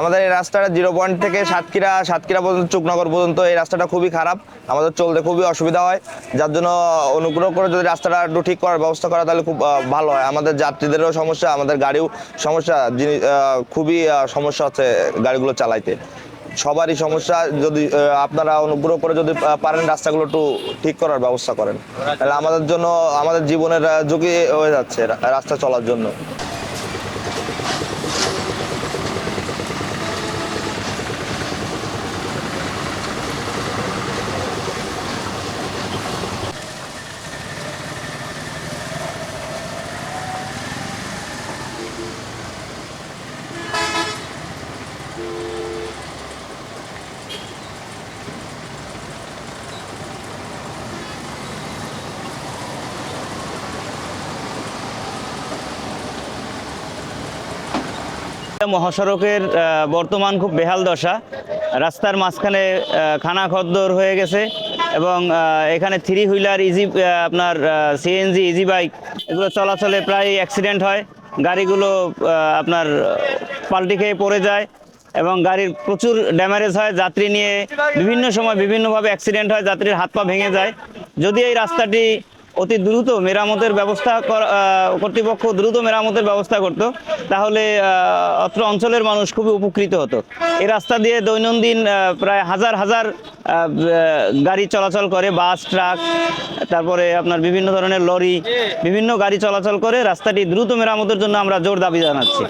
আমাদের এই রাস্তাটা জিরো পয়েন্ট থেকে সাতক্ষীরা সাতক্ষীরা পর্যন্ত চুকনগর পর্যন্ত এই রাস্তাটা খুবই খারাপ। আমাদের চলতে খুবই অসুবিধা হয়। যার জন্য অনুগ্রহ করে যদি রাস্তাটা একটু ঠিক করার ব্যবস্থা করা তাহলে খুব ভালো হয়। আমাদের যাত্রীদেরও সমস্যা আমাদের গাড়িও সমস্যা। যিনি খুবই সমস্যা হচ্ছে গাড়িগুলো চালাইতে। সবারই সমস্যা যদি আপনারা অনুগ্রহ করে যদি পারেন রাস্তাগুলো একটু ঠিক করার ব্যবস্থা করেন। তাহলে আমাদের জন্য আমাদের জীবনের ঝুঁকি হয়ে যাচ্ছে রাস্তা চলার জন্য। মহাসড়কের বর্তমান খুব বেহাল দশা। রাস্তার মাঝখানে খানা খদ্দর হয়ে গেছে এবং এখানে থ্রি হুইলার ইজি আপনার সিএনজি ইজি বাইক এগুলো চলাচলে প্রায় অ্যাক্সিডেন্ট হয়। গাড়িগুলো আপনার, পাল্টি খেয়ে পড়ে যায় এবং গাড়ির প্রচুর ড্যামেজ হয়। যাত্রী নিয়ে বিভিন্ন সময় বিভিন্নভাবে অ্যাক্সিডেন্ট হয়, যাত্রীর হাত পা ভেঙে যায়। যদি এই রাস্তাটি অতি দ্রুত মেরামতের ব্যবস্থা করা- কর্তৃপক্ষ দ্রুত মেরামতের ব্যবস্থা করত, তাহলে অত্র অঞ্চলের মানুষ খুবই উপকৃত হতো। এই রাস্তা দিয়ে দৈনন্দিন প্রায় হাজার হাজার গাড়ি চলাচল করে, বাস, ট্রাক, তারপরে আপনার বিভিন্ন ধরনের লরি, বিভিন্ন গাড়ি চলাচল করে, রাস্তাটি দ্রুত মেরামতের জন্য আমরা জোর দাবি জানাচ্ছি।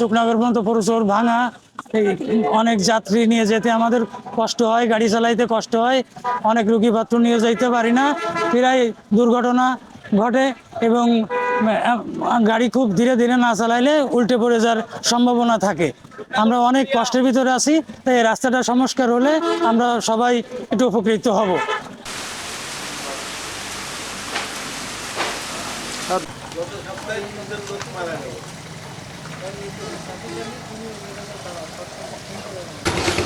চুকনগর পর্যন্ত প্রচুর ভাঙা। অনেক যাত্রী নিয়ে যেতে আমাদের কষ্ট হয়, গাড়ি চালাইতে কষ্ট হয়। অনেক রুগী পাত্র নিয়ে যাইতে পারি না। প্রায় দুর্ঘটনা ঘটে এবং গাড়ি খুব ধীরে ধীরে না চালাইলে উল্টে পড়ে যাওয়ার সম্ভাবনা থাকে। আমরা অনেক কষ্টের ভিতরে আছি, তাই রাস্তাটা সংস্কার হলে আমরা সবাই একটু উপকৃত হব। Thank you.